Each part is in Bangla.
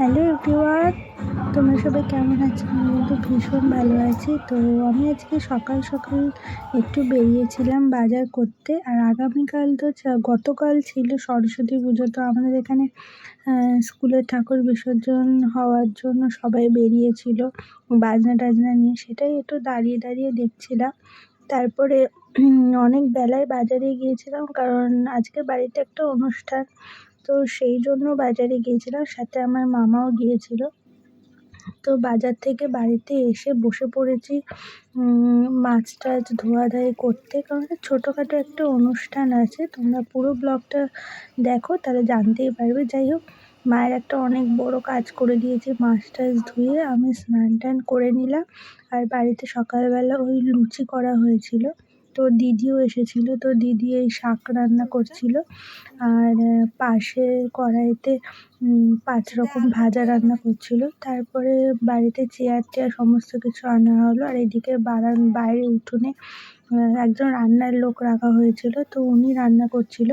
হ্যালো এভরিওয়ান, তোমরা সবাই কেমন আছো? আমি কিন্তু ভীষণ ভালো আছি। তো আমি আজকে সকাল সকাল একটু বেরিয়েছিলাম বাজার করতে, আর আগামীকাল তো গতকাল ছিল সরস্বতী পুজো, তো আমাদের এখানে স্কুলের ঠাকুর বিসর্জন হওয়ার জন্য সবাই বেরিয়েছিল বাজনা টাজনা নিয়ে। সেটাই একটু দাঁড়িয়ে দাঁড়িয়ে দেখছিলাম। তারপরে অনেক বেলায় বাজারে গিয়েছিলাম, কারণ আজকে বাড়িতে একটা অনুষ্ঠান তো সেই জন্য বাজারে গিয়েছিলাম, সাথে আমার মামাও গিয়েছিল। তো বাজার থেকে বাড়িতে এসে বসে পড়েছি মাছ টাছ ধোয়া ধোয়াধাই করতে। কারণ ছোটোখাটো একটা অনুষ্ঠান আছে, তোমরা পুরো ব্লগটা দেখো, তাহলে জানতেই পারবে। যাই হোক, মায়ের একটা অনেক বড় কাজ করে দিয়েছে মাছ টাছ ধুয়ে। আমি স্নান টান করে নিলাম, আর বাড়িতে সকালবেলা ওই লুচি করা হয়েছিল। তো দিদিও এসেছিল তো দিদি এই শাক রান্না করছিল। আর পাশে কড়াইতে পাঁচ রকম ভাজা রান্না করছিল। তারপরে বাড়িতে চেয়ার টেয়ার সমস্ত কিছু আনা হলো। আর এদিকে বারান বাইরে উঠোনে একজন রান্নার লোক রাখা হয়েছিল তো উনি রান্না করছিল।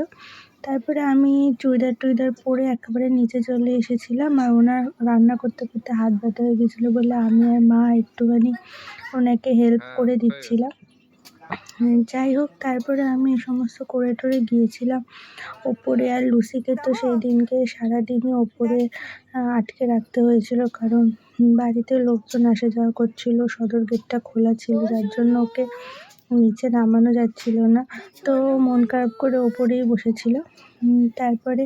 তারপরে আমি চুড়িদার টুড়িদার পরে একেবারে নিচে চলে এসেছিলাম। আর ওনার রান্না করতে করতে হাত ব্যথা হয়ে গেছিল বলে আমি আর মা একটুখানি ওনাকে হেল্প করে দিচ্ছিলাম। যাই হোক, তারপরে আমি এই সমস্ত করে টরে গিয়েছিলাম। ওপরে আর লুসিকে তো সেই দিনকে, সারাদিনই ওপরে আটকে রাখতে হয়েছিল। কারণ বাড়িতে লোকজন আসা যাওয়া করছিল, সদর গেটটা খোলা ছিল, যার জন্য ওকে নিচে নামানো যাচ্ছিল না। তো মন খারাপ করে ওপরেই বসেছিল। তারপরে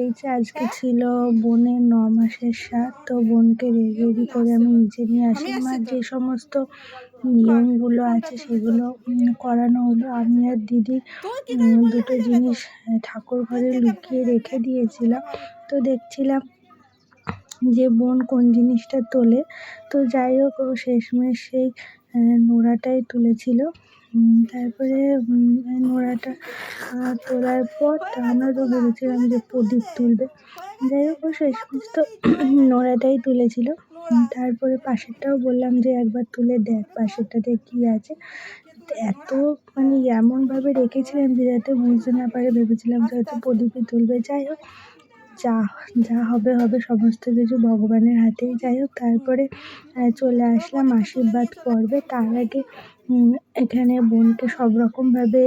এই যে আজকে ছিল বোনের ন মাসের সাত তো বোনকে রেডি করে আমি নিচে নিয়ে আসলাম আমার যে সমস্ত নিয়মগুলো আছে সেগুলো করানো হলো। আমি আর দিদি দুটো জিনিস ঠাকুর ঘরে লুকিয়ে রেখে দিয়েছিলাম। তো দেখছিলাম যে বোন কোন জিনিসটা তোলে। তো যাই হোক ও শেষমেশ সেই নোড়াটাই তুলেছিল। তারপরে নোড়াটা তোলার পর আমরা তো ভেবেছিলাম যে প্রদীপ তুলবে। যাই হোক শেষ তো নোড়াটাই তুলেছিল। তারপরে পাশেরটাও বললাম যে একবার তুলে দেখ পাশেরটাতে কী আছে। এত মানে এমনভাবে রেখেছিলাম যে যাতে বুঝতে না পারে, ভেবেছিলাম যে হয়তো প্রদীপই তুলবে। যাই হোক যা যা হবে হবে সমস্ত কিছু ভগবানের হাতেই। যাই হোক, তারপরে চলে আসলাম আশীর্বাদ পর্বে। তার আগে এখানে বোনকে সব রকমভাবে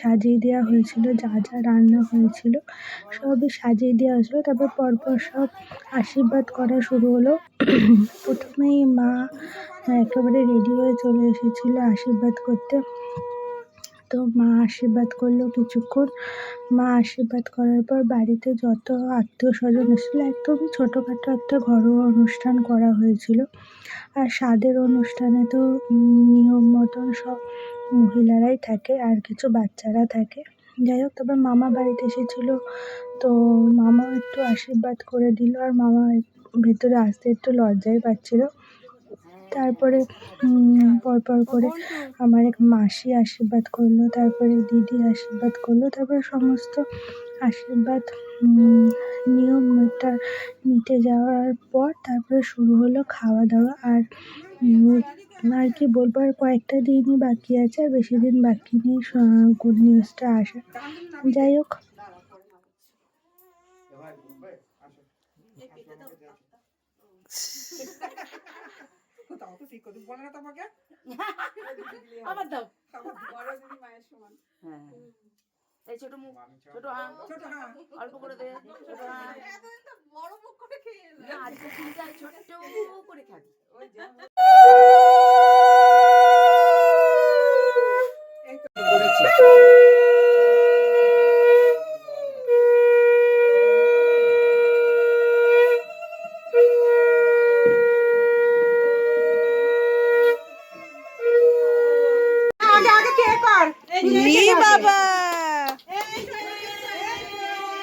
সাজিয়ে দেওয়া হয়েছিল, যা যা রান্না হয়েছিল, সবই সাজিয়ে দেওয়া হয়েছিল। তারপর পরপর সব আশীর্বাদ করা শুরু হলো। প্রথমেই মা, একেবারে রেডি হয়ে চলে এসেছিল আশীর্বাদ করতে। তো মা আশীর্বাদ করল কিছুক্ষণ। মা আশীর্বাদ করার পর বাড়িতে যত আত্মীয় স্বজন এসেছিল, একদম ছোটোখাটো একটা ঘরোয়া অনুষ্ঠান করা হয়েছিল। আর স্বাদের অনুষ্ঠানে তো নিয়ম মতন সব মহিলারাই থাকে, আর কিছু বাচ্চারা থাকে। যাই হোক তারপর মামা বাড়িতে এসেছিল, তো মামাও একটু আশীর্বাদ করে দিল, আর মামা ভেতরে আসতে একটু লজ্জাই পাচ্ছিল। তারপরে উম, পরপর করে আমার এক মাসি আশীর্বাদ করল তারপরে দিদি আশীর্বাদ করল তারপরে সমস্ত আশীর্বাদ নিয়মটা মিটে যাওয়ার পর তারপরে শুরু হলো খাওয়া দাওয়া আর আর কি বলব আর কয়েকটা দিনই বাকি আছে আর বেশি দিন বাকি নেই গুড নিউজটা আসা। যাই হোক। দাও তো ঠিক করে বলে না তোমাকে? আবার দাও। বড় দিদি মায়ের সমান। হ্যাঁ। এই ছোট মুখ ছোট হাঁ ছোট হাঁ অল্প করে দে ছোট হাঁ বড় মুখ করে খেয়ে না আজকে তিনটায় ছোট্ট করে খাবি। ওই যে এই তো করেছি আগে আগে কে কর বাবা।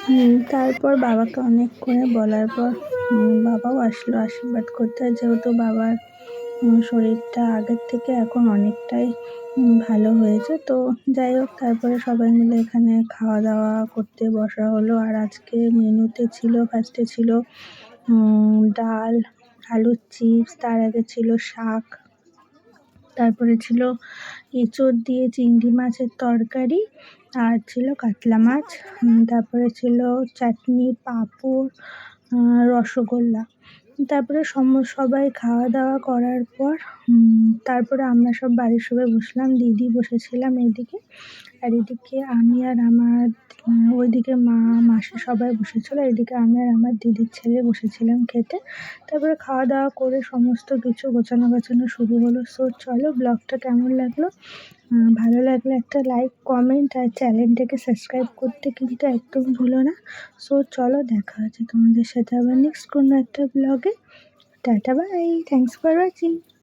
হুম, তারপর বাবাকে অনেক করে বলার পর বাবাও আসলো আশীর্বাদ করতে। যেহেতু বাবার শরীরটা আগের থেকে এখন অনেকটাই ভালো হয়েছে তো যাই হোক তারপরে সবাই মিলে এখানে খাওয়া দাওয়া করতে বসা হলো। আর আজকে মেনুতে ছিল ফার্স্টে ছিল ডাল আলুর চিপস তার আগে ছিল শাক তারপরে ছিল এঁচোড় দিয়ে চিংড়ি মাছের তরকারি আর ছিল কাতলা মাছ। তারপরে ছিল চাটনি, পাঁপড় রসগোল্লা। তারপরে সম, সবাই খাওয়া দাওয়া করার পর তারপরে আমরা সব বাড়ির সবাই বসলাম। দিদি বসেছিলাম এদিকে। আর এদিকে আমি আর আমার ওইদিকে মা, মাসি সবাই বসেছিল। এদিকে আমি আর আমার দিদির ছেলে বসেছিলাম খেতে। তারপরে খাওয়া দাওয়া করে সমস্ত কিছু গোছানো গাছানো শুরু হলো। সো চলো ব্লগটা কেমন লাগল? ভালো লাগলে একটা লাইক কমেন্ট আর চ্যানেলটাকে সাবস্ক্রাইব করতে কিন্তু একদম ভুলো না। সো চলো দেখা হচ্ছে তোমাদের সাথে আবার নেক্সট কোনো একটা ব্লগে tata bye thanks for watching